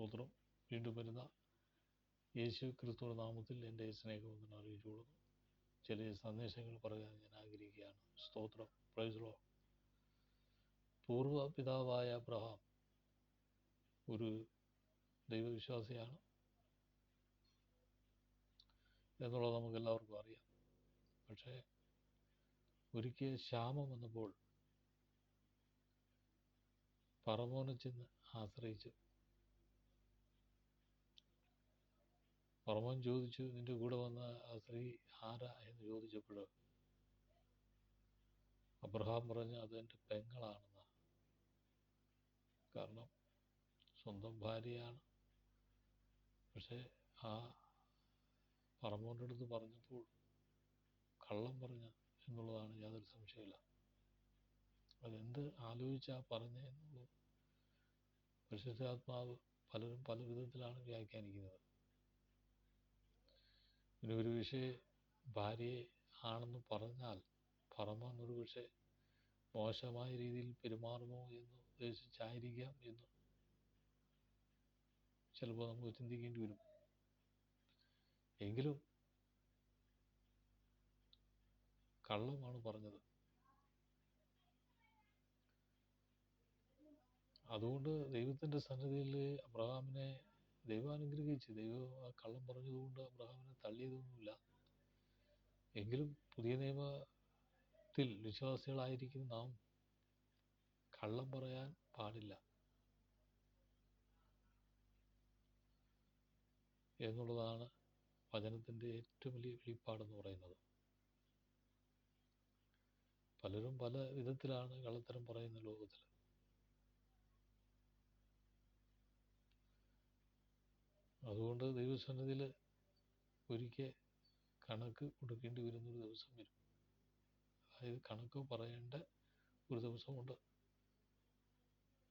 സ്തോത്രം. വീണ്ടും വരുന്ന യേശു ക്രിസ്തുവിന്റെ നാമത്തിൽ എന്റെ സ്നേഹമൊന്നും അറിയിച്ചുകൊള്ളുന്നു. ചില സന്ദേശങ്ങൾ പറയാൻ ഞാൻ ആഗ്രഹിക്കുകയാണ്. സ്തോത്രം. പ്രൈസലോ പൂർവ പിതാവായ അബ്രഹാം ഒരു ദൈവവിശ്വാസിയാണ് എന്നുള്ളത് നമുക്ക് എല്ലാവർക്കും അറിയാം. പക്ഷേ ഒരിക്കൽ ക്ഷാമം വന്നപ്പോൾ പറമോനെ ചെന്ന് ആശ്രയിച്ചു. പറമോൻ ചോദിച്ചു നിന്റെ കൂടെ വന്ന ആ സ്ത്രീ ആരാ? എന്ന് ചോദിച്ചപ്പോൾ അബ്രഹാം പറഞ്ഞു എന്റെ പെങ്ങളാണെന്ന്. കാരണം സ്വന്തം ഭാര്യയാണ്. പക്ഷേ ആ പറമ്പോന്റെ അടുത്ത് പറഞ്ഞപ്പോൾ കള്ളം പറഞ്ഞ എന്നുള്ളതാണ് യാതൊരു സംശയമില്ല അതെന്ത് ആലോചിച്ചാ പറഞ്ഞേ പരിശുദ്ധാത്മാവ് പലരും പല വിധത്തിലാണ് വ്യാഖ്യാനിക്കുന്നത്. പിന്നെ ഒരു പക്ഷേ ഭാര്യയെ ആണെന്ന് പറഞ്ഞാൽ പറമോൻ ഒരു പക്ഷേ മോശമായ രീതിയിൽ പെരുമാറുമോ എന്ന് ഉദ്ദേശിച്ചായിരിക്കാം എന്ന് ചിലപ്പോൾ നമുക്ക് ചിന്തിക്കേണ്ടി വരും. എങ്കിലും കള്ളമാണ് പറഞ്ഞത്. അതുകൊണ്ട് ദൈവത്തിന്റെ സന്നിധിയിൽ അബ്രഹാമിനെ ദൈവം അനുഗ്രഹിച്ച് ദൈവം ആ കള്ളം പറഞ്ഞതുകൊണ്ട് അബ്രഹാമിനെ തള്ളിയതൊന്നുമില്ല. എങ്കിലും പുതിയ നിയമത്തിൽ വിശ്വാസികളായിരിക്കും നാം കള്ളം പറയാൻ പാടില്ല. എന്നുള്ളതാണ് വചനത്തിന്റെ ഏറ്റവും വലിയ വെളിപ്പാടെന്ന് പറയുന്നത്. പലരും പല വിധത്തിലാണ് കള്ളത്തരം പറയുന്ന ലോകത്തിൽ. അതുകൊണ്ട് ദൈവസന്നിധിയിൽ ഒരിക്കൽ കണക്ക് കൊടുക്കേണ്ടി വരുന്നൊരു ദിവസം വരും. അതായത് കണക്ക് പറയേണ്ട ഒരു ദിവസമുണ്ട്.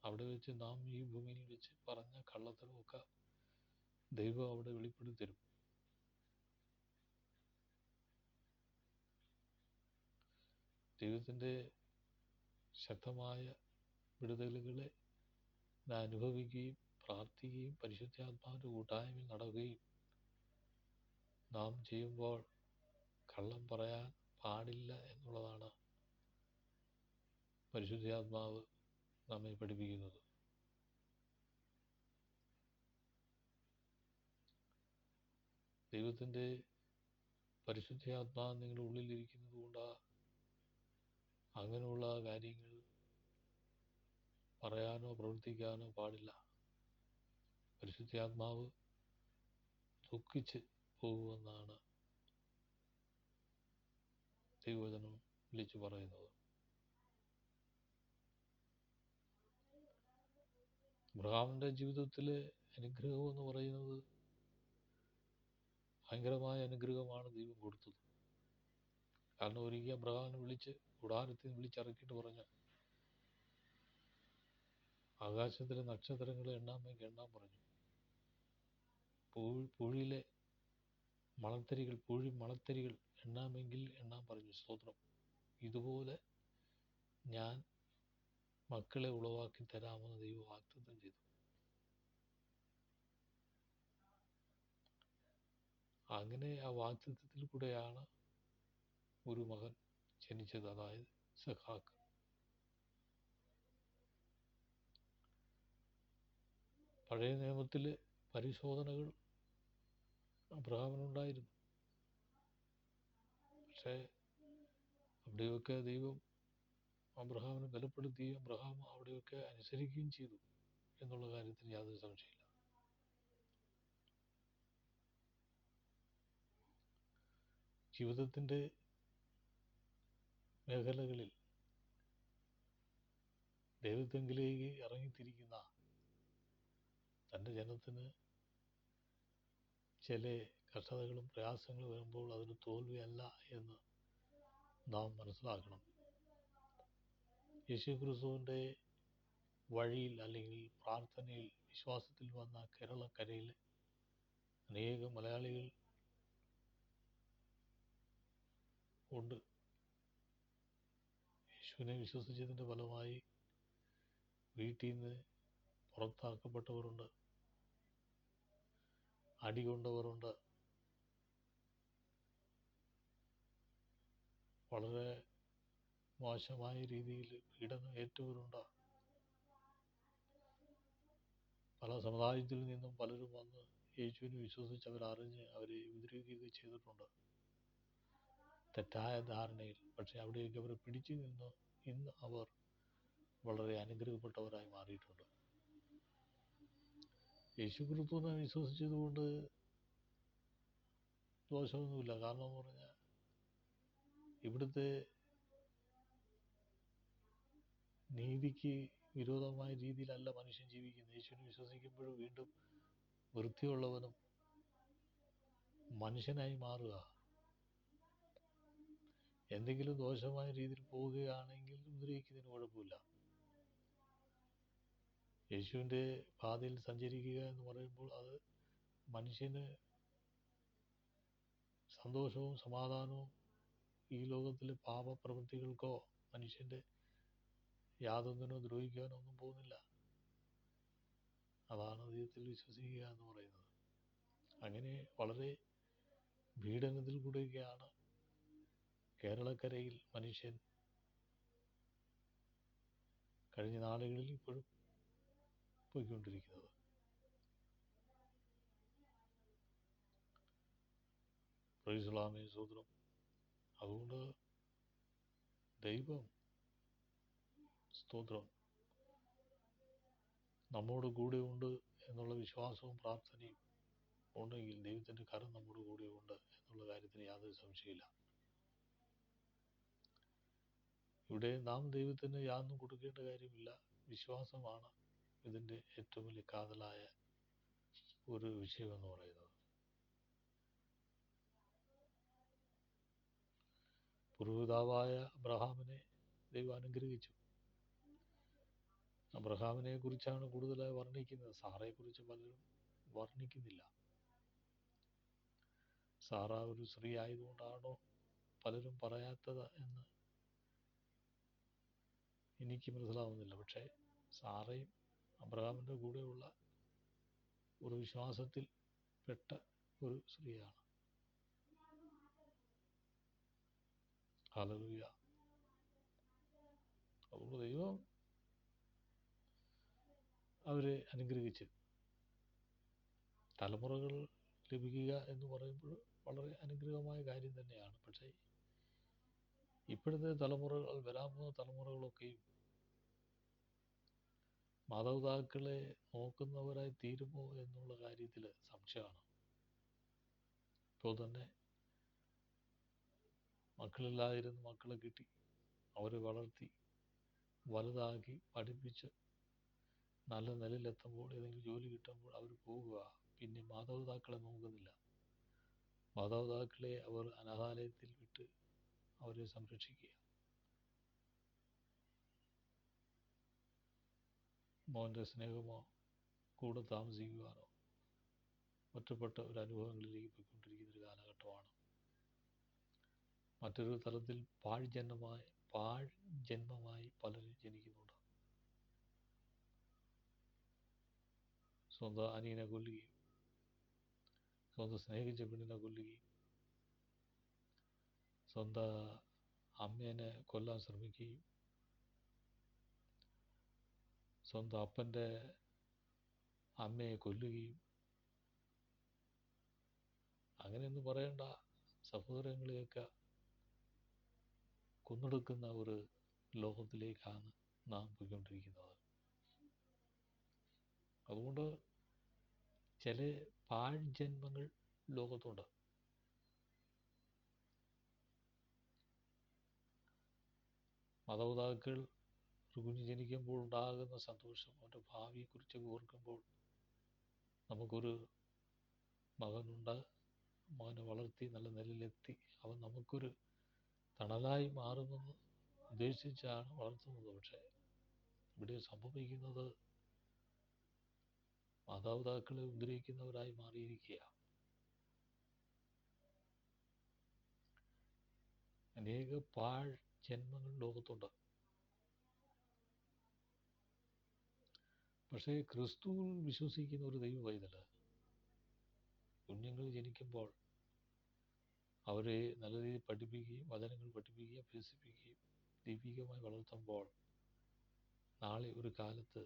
അവിടെ വെച്ച് നാം ഈ ഭൂമിയിൽ വെച്ച് പറഞ്ഞ കള്ളത്തരമൊക്കെ ദൈവം അവിടെ വെളിപ്പെടുത്തി തരും ദൈവത്തിന്റെ ശക്തമായ വിടുതലുകളെ അനുഭവിക്കുകയും പ്രാർത്ഥിക്കുകയും പരിശുദ്ധാത്മാവിന്റെ കൂട്ടായ്മയിൽ നടക്കുകയും നാം ചെയ്യുമ്പോൾ കള്ളം പറയാൻ പാടില്ല എന്നുള്ളതാണ് പരിശുദ്ധാത്മാവ് നമ്മെ പഠിപ്പിക്കുന്നത്. ദൈവത്തിന്റെ പരിശുദ്ധാത്മാവ് നിങ്ങളുടെ ഉള്ളിലിരിക്കുന്നത് കൊണ്ട് അങ്ങനെയുള്ള കാര്യങ്ങൾ പറയാനോ പ്രവർത്തിക്കാനോ പാടില്ല. പരിശുദ്ധാത്മാവ് ദുഃഖിച്ച് പോകുമെന്നാണ് ദൈവവചനം വിളിച്ചു പറയുന്നത്. അബ്രഹാമിന്റെ ജീവിതത്തിലെ അനുഗ്രഹം എന്ന് പറയുന്നത് ഭയങ്കരമായ അനുഗ്രഹമാണ് ദൈവം കൊടുത്തത്. കാരണം ഒരിക്കൽ അബ്രഹാമിനെ വിളിച്ച് കൂടാരത്തിൽ വിളിച്ചിറക്കിയിട്ട് പറഞ്ഞു ആകാശത്തിലെ നക്ഷത്രങ്ങളെ എണ്ണാമെങ്കിൽ എണ്ണാൻ പറഞ്ഞു. പൂഴി പൂഴിയിലെ മണത്തരികൾ പൂഴി മണത്തരികൾ എണ്ണാമെങ്കിൽ എണ്ണാൻ പറഞ്ഞു. സ്തോത്രം. ഇതുപോലെ ഞാൻ മക്കളെ ഉളവാക്കി തരാമെന്ന് ദൈവം വാഗ്ദത്തം ചെയ്തു. അങ്ങനെ ആ വാഗ്ദത്തത്തിൽ കൂടെയാണ് ഒരു മകൻ ജനിച്ചത് അതായത് സഹാക്ക് പഴയ നിയമത്തിൽ പരിശോധനകൾ അബ്രഹാമിനുണ്ടായിരുന്നു. പക്ഷേ അവിടെയൊക്കെ ദൈവം അബ്രഹാമിനെ ബലപ്പെടുത്തുകയും അബ്രഹാം അവിടെയൊക്കെ അനുസരിക്കുകയും ചെയ്തു എന്നുള്ള കാര്യത്തിൽ യാതൊരു സംശയമില്ല ജീവിതത്തിന്റെ മേഖലകളിൽ ദൈവത്തെങ്കിലേക്ക് ഇറങ്ങിത്തിരിക്കുന്ന തന്റെ ജനത്തിന് ചില കഷ്ടതകളും പ്രയാസങ്ങളും വരുമ്പോൾ അതൊരു തോൽവിയല്ല എന്ന് നാം മനസ്സിലാക്കണം. യേശു ക്രിസ്തുവിന്റെ വഴിയിൽ അല്ലെങ്കിൽ പ്രാർത്ഥനയിൽ വിശ്വാസത്തിൽ വന്ന കേരളക്കരയിൽ അനേക മലയാളികൾ ഉണ്ട്. യേശുവിനെ വിശ്വസിച്ചതിന്റെ ഫലമായി വീട്ടിൽ നിന്ന് പുറത്താക്കപ്പെട്ടവരുണ്ട്. അടികൊണ്ടവരുണ്ട് വളരെ മോശമായ രീതിയിൽ പീഡനം ഏറ്റവരുണ്ട്. പല സമുദായത്തിൽ നിന്നും പലരും വന്ന് യേശുവിനെ വിശ്വസിച്ച് അവരറിഞ്ഞ് അവരെ ഉപദ്രവിക്കുകയൊക്കെ ചെയ്തിട്ടുണ്ട്. തെറ്റായ ധാരണയിൽ. പക്ഷെ അവിടെയൊക്കെ അവർ പിടിച്ചു നിന്ന്. ഇന്ന് അവർ വളരെ അനുഗ്രഹപ്പെട്ടവരായി മാറിയിട്ടുണ്ട്. യേശു ക്രിസ്തുവിനെ വിശ്വസിച്ചതുകൊണ്ട് ദോഷമൊന്നുമില്ല. കാരണം എന്ന് പറഞ്ഞാൽ ഇവിടുത്തെ നീതിക്ക് വിരോധമായ രീതിയിലല്ല മനുഷ്യൻ ജീവിക്കുന്നത്. യേശുവിനെ വിശ്വസിക്കുമ്പോൾ വീണ്ടും വൃത്തിയുള്ളവനും മനുഷ്യനായി മാറുക. എന്തെങ്കിലും ദോഷമായ രീതിയിൽ പോവുകയാണെങ്കിൽ ഉപദ്രവിക്കുന്നതിന് കുഴപ്പമില്ല. യേശുവിന്റെ പാതയിൽ സഞ്ചരിക്കുക എന്ന് പറയുമ്പോൾ അത് മനുഷ്യന് സന്തോഷവും സമാധാനവും ഈ ലോകത്തിലെ പാപപ്രവൃത്തികൾക്കോ മനുഷ്യന്റെ യാതൊന്നിനോ ദ്രോഹിക്കാനോ ഒന്നും പോകുന്നില്ല. അതാണ് ദൈവത്തിൽ വിശ്വസിക്കുക എന്ന് പറയുന്നത്. അങ്ങനെ വളരെ പീഡനത്തിൽ കൂടെയൊക്കെയാണ് കേരളക്കരയിൽ മനുഷ്യൻ കഴിഞ്ഞ നാളുകളിൽ ഇപ്പോഴും പോയിക്കൊണ്ടിരിക്കുന്നത്. പ്രൈസ്ലാമേ സൂത്രം അതുകൊണ്ട് ദൈവം സ്തോത്രം. നമ്മോട് കൂടെ ഉണ്ട് എന്നുള്ള വിശ്വാസവും പ്രാർത്ഥനയും ഉണ്ടെങ്കിൽ ദൈവത്തിന്റെ കരം നമ്മുടെ കൂടെ ഉണ്ട് എന്നുള്ള കാര്യത്തിന് യാതൊരു സംശയമില്ല ഇവിടെ നാം ദൈവത്തിന് യാതൊന്നും കൊടുക്കേണ്ട കാര്യമില്ല. വിശ്വാസമാണ്. ഇതിന്റെ ഏറ്റവും വലിയ കാതലായ ഒരു വിഷയം എന്ന് പറയുന്നത് പുരോഹിതാവായ അബ്രഹാമിനെ ദൈവം അനുഗ്രഹിച്ചു. അബ്രഹാമിനെ കുറിച്ചാണ് കൂടുതലായി വർണിക്കുന്നത്. സാറയെക്കുറിച്ച് പലരും വർണിക്കുന്നില്ല. സാറ ഒരു സ്ത്രീ ആയതുകൊണ്ടാണോ പലരും പറയാത്തത് എന്ന് എനിക്ക് മനസ്സിലാവുന്നില്ല. പക്ഷേ സാറയും അബ്രഹാമിന്റെ കൂടെയുള്ള ഒരു വിശ്വാസത്തിൽ പെട്ട ഒരു സ്ത്രീയാണ്. ഹലലുയ അതുകൊണ്ട് ദൈവം അവരെ അനുഗ്രഹിച്ച് തലമുറകൾ ലഭിക്കുക എന്ന് പറയുമ്പോൾ വളരെ അനുഗ്രഹമായ കാര്യം തന്നെയാണ്. പക്ഷേ ഇപ്പോഴത്തെ തലമുറകൾ വരാൻ പോകുന്ന തലമുറകളൊക്കെയും മാതാപിതാക്കളെ നോക്കുന്നവരായി തീരുമോ എന്നുള്ള കാര്യത്തിൽ സംശയമാണ്. ഇപ്പോൾ തന്നെ മക്കളില്ലായിരുന്നു മക്കളെ കിട്ടി അവരെ വളർത്തി വലുതാക്കി പഠിപ്പിച്ച് നല്ല നിലയിലെത്തുമ്പോൾ ഏതെങ്കിലും ജോലി കിട്ടുമ്പോൾ അവർ പോകുക. പിന്നെ മാതാപിതാക്കളെ നോക്കുന്നില്ല. മാതാപിതാക്കളെ അവർ അനാഥാലയത്തിൽ വിട്ട് അവരെ സംരക്ഷിക്കുക. മോന്റെ സ്നേഹമോ കൂടെ താമസിക്കുവാനോ ഒറ്റപ്പെട്ട ഒരു അനുഭവങ്ങളിലേക്ക് പോയിക്കൊണ്ടിരിക്കുന്ന ഒരു കാലഘട്ടമാണ്. മറ്റൊരു തലത്തിൽ പാഴ് ജന്മമായി പാഴ് ജന്മമായി പലരും ജനിക്കുന്നുണ്ട്. സ്വന്തം അനിയനെ കൊല്ലുകയും സ്വന്തം സ്നേഹിച്ച പെണ്ണിനെ കൊല്ലുകയും സ്വന്തം അമ്മേനെ കൊല്ലാൻ ശ്രമിക്കുകയും സ്വന്തം അപ്പന്റെ അമ്മയെ കൊല്ലുകയും. അങ്ങനെയൊന്നും പറയേണ്ട. സഹോദരങ്ങളെയൊക്കെ കൊന്നെടുക്കുന്ന ഒരു ലോകത്തിലേക്കാണ് നാം പോയിക്കൊണ്ടിരിക്കുന്നത്. അതുകൊണ്ട് ചില പാഴ്ജന്മങ്ങൾ ലോകത്തുണ്ട്. മാതാപിതാക്കൾ ഒരു കുഞ്ഞ് ജനിക്കുമ്പോൾ ഉണ്ടാകുന്ന സന്തോഷം അവന്റെ ഭാവിയെക്കുറിച്ച് ഓർക്കുമ്പോൾ നമുക്കൊരു മകനുണ്ട്. മകനെ വളർത്തി നല്ല നിലയിലെത്തി. അവൻ നമുക്കൊരു തണലായി മാറുമെന്ന് ഉദ്ദേശിച്ചാണ് വളർത്തുന്നത്. പക്ഷേ ഇവിടെ സംഭവിക്കുന്നത് മാതാപിതാക്കളെ ഉപദ്രവിക്കുന്നവരായി മാറിയിരിക്കുക അനേക പാഴ് ജന്മങ്ങൾ ലോകത്തുണ്ട്. പക്ഷേ ക്രിസ്തുവിൽ വിശ്വസിക്കുന്ന ഒരു ദൈവ പൈതൽ കുഞ്ഞുങ്ങൾ ജനിക്കുമ്പോൾ അവരെ നല്ല രീതിയിൽ പഠിപ്പിക്കുകയും വചനങ്ങൾ പഠിപ്പിക്കുകയും അഭ്യസിപ്പിക്കുകയും ദൈവികമായി വളർത്തുമ്പോൾ നാളെ ഒരു കാലത്ത്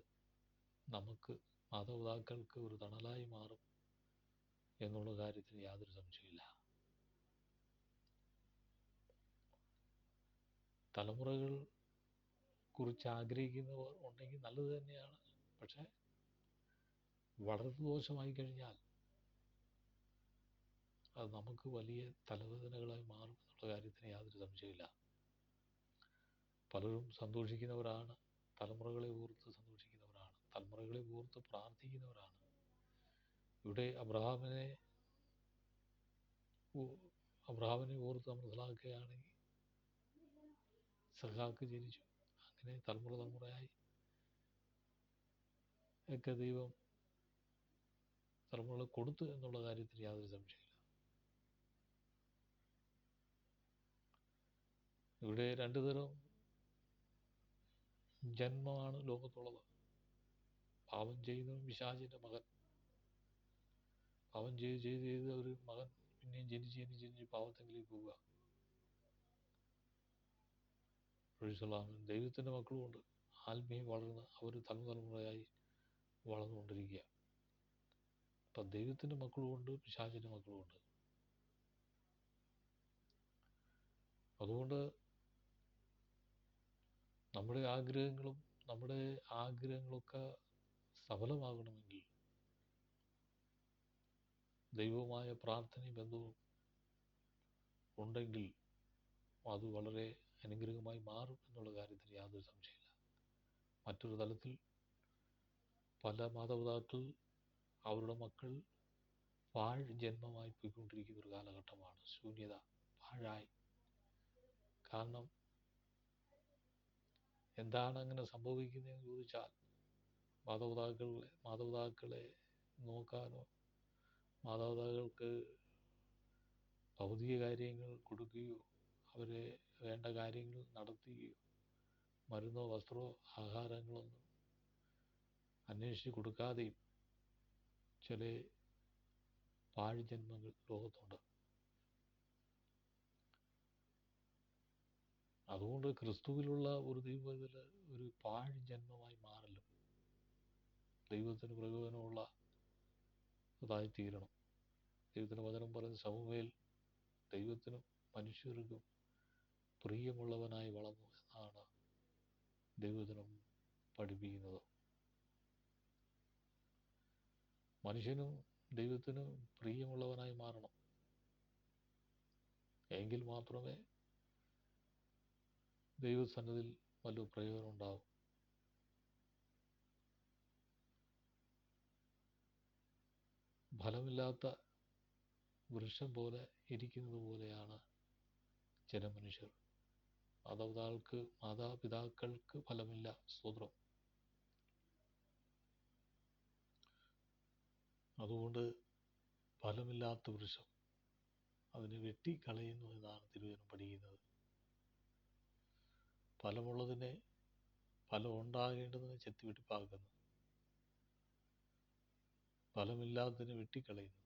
നമുക്ക് മാതാപിതാക്കൾക്ക് ഒരു തണലായി മാറും എന്നുള്ള കാര്യത്തിൽ യാതൊരു സംശയമില്ല തലമുറകൾ കുറിച്ച് ആഗ്രഹിക്കുന്നവർ ഉണ്ടെങ്കിൽ നല്ലത് തന്നെയാണ്. പക്ഷേ വളർന്നു ദോഷമായി കഴിഞ്ഞാൽ അത് നമുക്ക് വലിയ തലവേദനകളായി മാറും എന്നുള്ള കാര്യത്തിന് യാതൊരു സംശയമില്ല പലരും സന്തോഷിക്കുന്നവരാണ് തലമുറകളെ ഓർത്ത് സന്തോഷിക്കുന്നവരാണ് തലമുറകളെ ഓർത്ത് പ്രാർത്ഥിക്കുന്നവരാണ്. ഇവിടെ അബ്രഹാമിനെ അബ്രഹാമിനെ ഓർത്ത് നമ്മൾ മനസ്സിലാക്കുകയാണെങ്കിൽ സഹാക്ക് ജനിച്ചു. അങ്ങനെ തലമുറ തലമുറയായി. ഒക്കെ ദൈവം തലമുറകൾ കൊടുത്തു എന്നുള്ള കാര്യത്തിൽ യാതൊരു സംശയമില്ല ഇവിടെ രണ്ടു തരം ജന്മമാണ് ലോകത്തുള്ളത്. പാപം ചെയ്യുന്നവൻ പിശാചിന്റെ മകൻ. പാപം ചെയ്ത് ചെയ്ത് ചെയ്ത് ഒരു മകൻ പിന്നെയും ജനിച്ച് ജനിച്ച് ജനിച്ച് പാവത്തെങ്കിലേക്ക് പോവുക. ദൈവത്തിന്റെ ദൈവത്തിന്റെ മക്കളുമുണ്ട്. ആത്മീയം വളർന്ന് അവർ തലമുറയായി വളർന്നുകൊണ്ടിരിക്കുക. അപ്പം ദൈവത്തിന്റെ മക്കളുമുണ്ട് പിശാചിന്റെ മക്കളുമുണ്ട്. അതുകൊണ്ട് നമ്മുടെ ആഗ്രഹങ്ങളും നമ്മുടെ ആഗ്രഹങ്ങളൊക്കെ സഫലമാകണമെങ്കിൽ ദൈവവുമായ പ്രാർത്ഥനയും ബന്ധവും ഉണ്ടെങ്കിൽ അത് വളരെ അനുഗ്രഹമായി മാറും എന്നുള്ള കാര്യത്തിൽ യാതൊരു സംശയമില്ല മറ്റൊരു തലത്തിൽ പല മാതാപിതാക്കൾ അവരുടെ മക്കൾ പാഴ് ജന്മമായി പോയിക്കൊണ്ടിരിക്കുന്ന ഒരു കാലഘട്ടമാണ് ശൂന്യത പാഴായി. കാരണം എന്താണ് അങ്ങനെ സംഭവിക്കുന്നതെന്ന് ചോദിച്ചാൽ മാതാപിതാക്കൾ മാതാപിതാക്കളെ നോക്കാനോ മാതാപിതാക്കൾക്ക് ഭൗതിക കാര്യങ്ങൾ കൊടുക്കുകയോ അവരെ വേണ്ട കാര്യങ്ങൾ നടത്തുകയോ മരുന്നോ വസ്ത്രമോ ആഹാരങ്ങളൊന്നും അന്വേഷിച്ച് കൊടുക്കാതെയും ചില പാഴ്ജന്മങ്ങൾ ലോകത്തുണ്ട്. അതുകൊണ്ട് ക്രിസ്തുവിലുള്ള ഒരു ദൈവത്തിൽ ഒരു പാഴ് ജന്മമായി ദൈവത്തിന് പ്രയോജനമുള്ള അതായി തീരണം. ദൈവത്തിന് വചനം പറയുന്ന സമൂഹയിൽ ദൈവത്തിനും മനുഷ്യർക്കും പ്രിയമുള്ളവനായി വളർന്നു എന്നാണ് ദൈവത്തിനും പഠിപ്പിക്കുന്നത്. മനുഷ്യനും ദൈവത്തിനും പ്രിയമുള്ളവനായി മാറണം. എങ്കിൽ മാത്രമേ ദൈവസന്നതിൽ വല്ല പ്രയോജനം ഉണ്ടാവും. ഫലമില്ലാത്ത വൃക്ഷം പോലെ ഇരിക്കുന്നത് പോലെയാണ് ചില മനുഷ്യർ മാതാപിതാക്കൾക്ക് മാതാപിതാക്കൾക്ക് ഫലമില്ല. സ്തോത്രം. അതുകൊണ്ട് ഫലമില്ലാത്ത വൃക്ഷം അതിനെ വെട്ടിക്കളയുന്നു എന്നാണ് തിരുവചനം പഠിക്കുന്നത്. ഫലമുള്ളതിനെ ഫലം ഉണ്ടാകേണ്ടതിനെ ചെത്തിവെട്ടിപ്പാക്കുന്നു. ഫലമില്ലാത്തതിനെ വെട്ടിക്കളയുന്നു.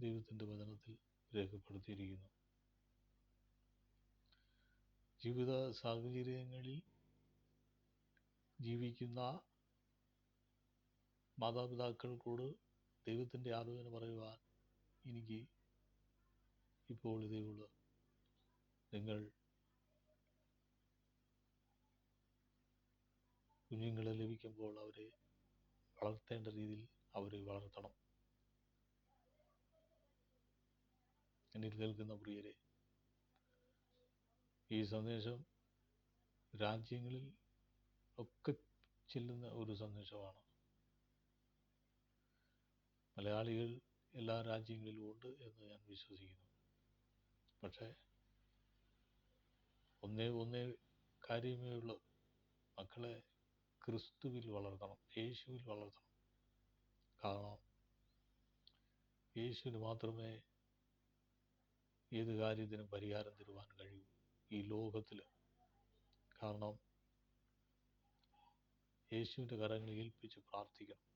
ദൈവത്തിന്റെ വചനത്തിൽ രേഖപ്പെടുത്തിയിരിക്കുന്നു. ജീവിത സാഹചര്യങ്ങളിൽ ജീവിക്കുന്ന മാതാപിതാക്കൾക്കോട് ദൈവത്തിന്റെ ആലോചന പറയുവാൻ എനിക്ക് ഇപ്പോൾ ഇതേ ഉള്ളൂ. നിങ്ങൾ കുഞ്ഞുങ്ങളെ ലഭിക്കുമ്പോൾ അവരെ വളർത്തേണ്ട രീതിയിൽ അവരെ വളർത്തണം. എന്നിൽ കേൾക്കുന്ന പ്രിയരെ ഈ സന്ദേശം രാജ്യങ്ങളിൽ ഒക്കെ ചെല്ലുന്ന ഒരു സന്ദേശമാണ്. മലയാളികൾ എല്ലാ രാജ്യങ്ങളിലും ഉണ്ട് എന്ന് ഞാൻ വിശ്വസിക്കുന്നു. പക്ഷേ ഒന്നേ ഒന്നേ കാര്യമേ ഉള്ളൂ. മക്കളെ ക്രിസ്തുവിൽ വളർത്തണം യേശുവിൽ വളർത്തണം. കാരണം യേശുവിന് മാത്രമേ ഏത് കാര്യത്തിനും പരിഹാരം തരുവാൻ കഴിയൂ ഈ ലോകത്തിൽ കാരണം യേശുവിന്റെ കരങ്ങളിൽ ഏൽപ്പിച്ച് പ്രാർത്ഥിക്കണം.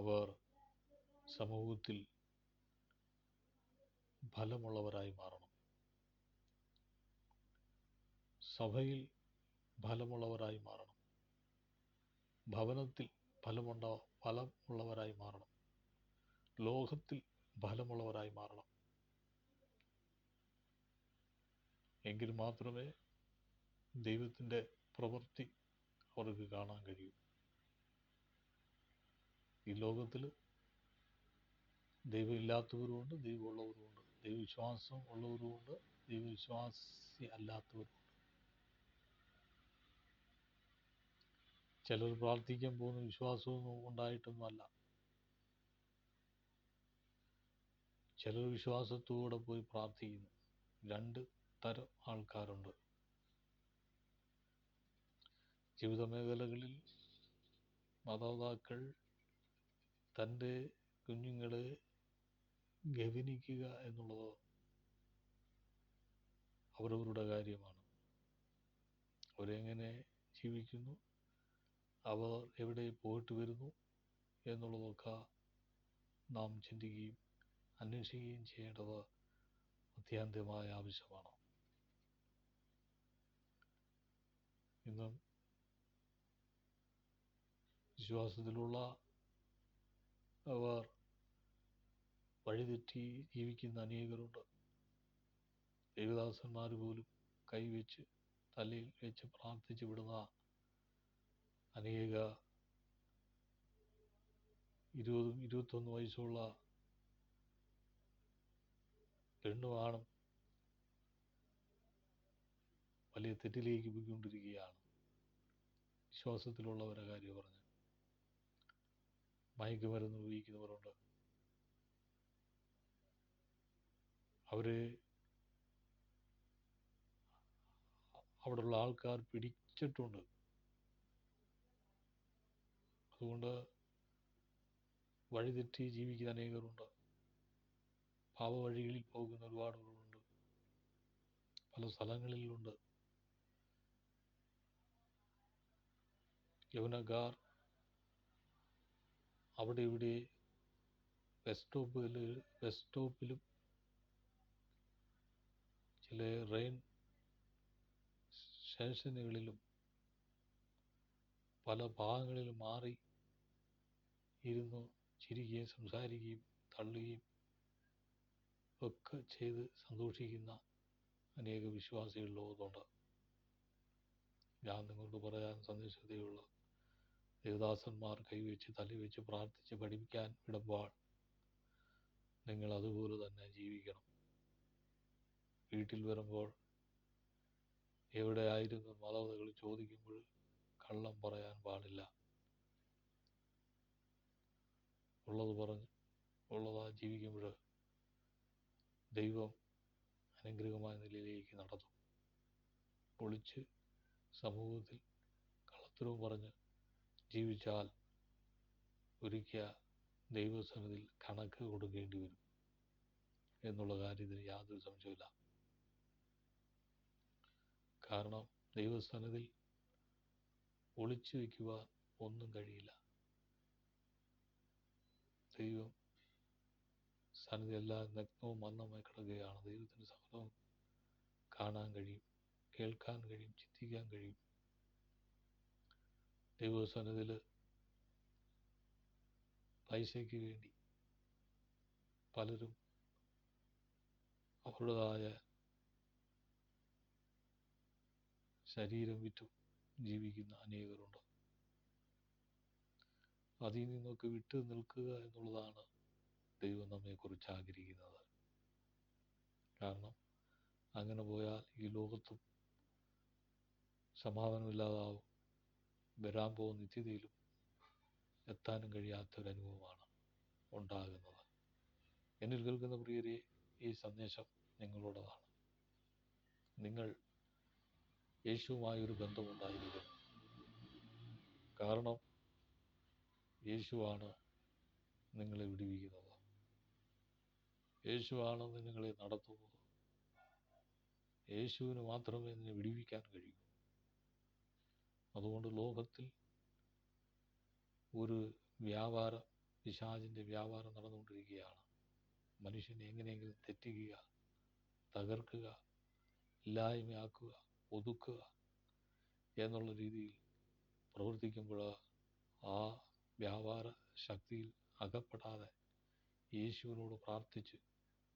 അവർ സമൂഹത്തിൽ ഫലമുള്ളവരായി മാറണം. സഭയിൽ ഫലമുള്ളവരായി മാറണം. ഭവനത്തിൽ ഫലമുണ്ട ഫലമുള്ളവരായി മാറണം. ലോകത്തിൽ ഫലമുള്ളവരായി മാറണം. എങ്കിൽ മാത്രമേ ദൈവത്തിന്റെ പ്രവൃത്തി അവർക്ക് കാണാൻ കഴിയൂ. ഈ ലോകത്തിൽ ദൈവം ഇല്ലാത്തവരുമുണ്ട് ദൈവമുള്ളവരുമുണ്ട് ദൈവവിശ്വാസം ഉള്ളവരുമുണ്ട് ദൈവവിശ്വാസി അല്ലാത്തവരുമുണ്ട്. ചിലർ പ്രാർത്ഥിക്കാൻ പോകുന്ന വിശ്വാസമൊന്നും ഉണ്ടായിട്ടൊന്നുമല്ല. ചിലർ വിശ്വാസത്തോടെ പോയി പ്രാർത്ഥിക്കുന്നു. രണ്ട് തരം ആൾക്കാരുണ്ട്. ജീവിത മേഖലകളിൽ മാതാപിതാക്കൾ തന്റെ കുഞ്ഞുങ്ങളെ ഗവനിക്കുക എന്നുള്ളത് അവരവരുടെ കാര്യമാണ്. അവരെങ്ങനെ ജീവിക്കുന്നു? അവർ എവിടെ പോയിട്ട് വരുന്നു എന്നുള്ളതൊക്കെ നാം ചിന്തിക്കുകയും അന്വേഷിക്കുകയും ചെയ്യേണ്ടത് അത്യന്തമായ ആവശ്യമാണ്. ഇന്ന് വിശ്വാസത്തിലുള്ള അവർ വഴിതെറ്റി ജീവിക്കുന്ന അനേകരുണ്ട്. ദേവദാസന്മാർ പോലും കൈവച്ച് തലയിൽ വെച്ച് പ്രാർത്ഥിച്ചു വിടുന്ന അനേക ഇരുപതും ഇരുപത്തൊന്ന് വയസ്സുള്ള പെണ്ണുമാണും വലിയ തെറ്റിലേക്ക് പോയിക്കൊണ്ടിരിക്കുകയാണ്. വിശ്വാസത്തിലുള്ളവരെ കാര്യം പറഞ്ഞ് മയക്കുമരുന്ന് ഉപയോഗിക്കുന്നവരുണ്ട്. അവരെ അവിടെയുള്ള ആൾക്കാർ പിടിച്ചിട്ടുണ്ട്. അതുകൊണ്ട് വഴിതെറ്റി ജീവിക്കുന്ന അനേകരുണ്ട്. പാപവഴികളിൽ പോകുന്ന ഒരുപാട് പേരുണ്ട് പല സ്ഥലങ്ങളിലുണ്ട്. യൗനക്കാർ അവിടെ ഇവിടെ ബസ് സ്റ്റോപ്പിൽ ബസ് സ്റ്റോപ്പിലും ചില റെയിൻ സ്റ്റേഷനുകളിലും പല ഭാഗങ്ങളിൽ മാറി ഇരുന്ന് ചിരിക്കുകയും സംസാരിക്കുകയും തള്ളുകയും ഒക്കെ ചെയ്ത് സന്തോഷിക്കുന്ന അനേക വിശ്വാസികൾ ലോകത്തുണ്ട്. ഞാൻ നിങ്ങളോട് പറയാൻ സന്ദേശതയുള്ള ദേവദാസന്മാർ കൈവച്ച് തലവെച്ച് പ്രാർത്ഥിച്ച് പഠിപ്പിക്കാൻ വിടുമ്പോൾ. നിങ്ങൾ അതുപോലെ തന്നെ ജീവിക്കണം. വീട്ടിൽ വരുമ്പോൾ എവിടെയായിരുന്നു മാതാപിതാക്കൾ ചോദിക്കുമ്പോൾ കള്ളം പറയാൻ പാടില്ല. ഉള്ളത് പറഞ്ഞ് ഉള്ളതാ ജീവിക്കുമ്പോൾ ദൈവം അനുഗ്രഹമായ നിലയിലേക്ക് നടത്തും. ഒളിച്ച് സമൂഹത്തിൽ കള്ളത്തരവും പറഞ്ഞ് ജീവിച്ചാൽ ഒരിക്കൽ ദൈവസന്നിധിയിൽ കണക്ക് കൊടുക്കേണ്ടി വരും എന്നുള്ള കാര്യത്തിൽ യാതൊരു സംശയമില്ല കാരണം ദൈവസ്ഥാനത്തിൽ ഒളിച്ചു വയ്ക്കുവാൻ ഒന്നും കഴിയില്ല. ദൈവം സന്നിധി എല്ലാം നഗ്നവും മന്ദമായി കിടക്കുകയാണ്. ദൈവത്തിന്റെ സകലവും കാണാൻ കഴിയും കേൾക്കാൻ കഴിയും ചിന്തിക്കാൻ കഴിയും. ദൈവസ്ഥാനത്തിൽ പൈസയ്ക്ക് വേണ്ടി പലരും അവരുടേതായ ശരീരം വിറ്റും ജീവിക്കുന്ന അനേകരുണ്ട്. അതിൽ നിന്നൊക്കെ വിട്ടു നിൽക്കുക എന്നുള്ളതാണ് ദൈവം നമ്മെക്കുറിച്ച് ആഗ്രഹിക്കുന്നത്. കാരണം അങ്ങനെ പോയാൽ ഈ ലോകത്തും സമാധാനമില്ലാതാവും. വരാൻ പോകുന്ന നിത്യതയിലും എത്താനും അനുഭവമാണ് ഉണ്ടാകുന്നത്. എന്നിൽ കേൾക്കുന്ന പ്രിയരെ ഈ സന്ദേശം നിങ്ങളോടതാണ്. നിങ്ങൾ യേശുവുമായൊരു ബന്ധമുണ്ടായിരിക്കണം. കാരണം യേശുവാണ് നിങ്ങളെ വിടുവിക്കുന്നത്. യേശുവാണ് നിങ്ങളെ നടത്തുന്നത്. യേശുവിന് മാത്രമേ നിന്നെ വിടുവിക്കാൻ കഴിയൂ. അതുകൊണ്ട് ലോകത്തിൽ ഒരു വ്യാപാരം പിശാചിന്റെ വ്യാപാരം നടന്നുകൊണ്ടിരിക്കുകയാണ്. മനുഷ്യനെ എങ്ങനെയെങ്കിലും തെറ്റിക്കുക തകർക്കുക ഇല്ലായ്മയാക്കുക ഒതുക്കുക എന്നുള്ള രീതിയിൽ പ്രവർത്തിക്കുമ്പോൾ ആ വ്യാപാര ശക്തിയിൽ അകപ്പെടാതെ യേശുവിനോട് പ്രാർത്ഥിച്ച്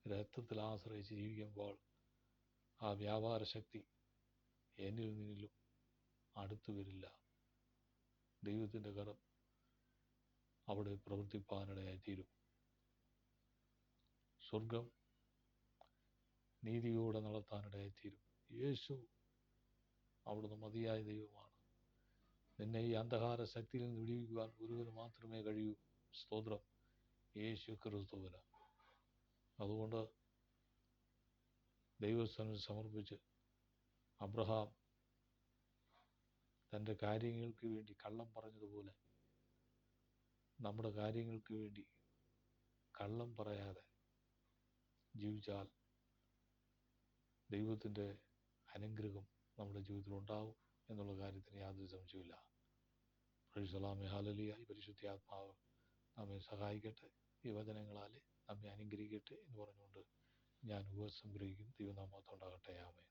രക്തത്തിൽ ആശ്രയിച്ച് ജീവിക്കുമ്പോൾ ആ വ്യാപാര ശക്തി എന്നിൽ നിന്നിലും അടുത്തു വരില്ല. ദൈവത്തിന്റെ കരം അവിടെ പ്രവർത്തിപ്പാനിടയായി തീരും സ്വർഗം നീതിയോടെ നടത്താനിടയായി തീരും യേശു അവിടുന്ന് മതിയായ ദൈവമാണ്. നിന്നെ ഈ അന്ധകാര ശക്തിയിൽ നിന്ന് വിടിവിക്കുവാൻ ഗുരുവിന് മാത്രമേ കഴിയൂ. സ്തോത്രം. യേശു ക്രിസ്തുവിന് അതുകൊണ്ട് ദൈവസ്ഥനം സമർപ്പിച്ച് അബ്രഹാം തന്റെ കാര്യങ്ങൾക്ക് വേണ്ടി കള്ളം പറഞ്ഞതുപോലെ നമ്മുടെ കാര്യങ്ങൾക്ക് വേണ്ടി കള്ളം പറയാതെ ജീവിച്ചാൽ ദൈവത്തിന്റെ അനുഗ്രഹം നമ്മുടെ ജീവിതത്തിൽ ഉണ്ടാവും എന്നുള്ള കാര്യത്തിന് യാതൊരു സംശയമില്ല പ്രൈസലാമെ ഹാലലിയ പരിശുദ്ധി ആത്മാവ് നമ്മെ സഹായിക്കട്ടെ. ഈ വചനങ്ങളാൽ നമ്മെ അനുഗ്രഹിക്കട്ടെ എന്ന് പറഞ്ഞുകൊണ്ട് ഞാൻ ഉപസംഗ്രഹിക്കും ദൈവനാമത്തോണ്ടാകട്ടെ ആമേ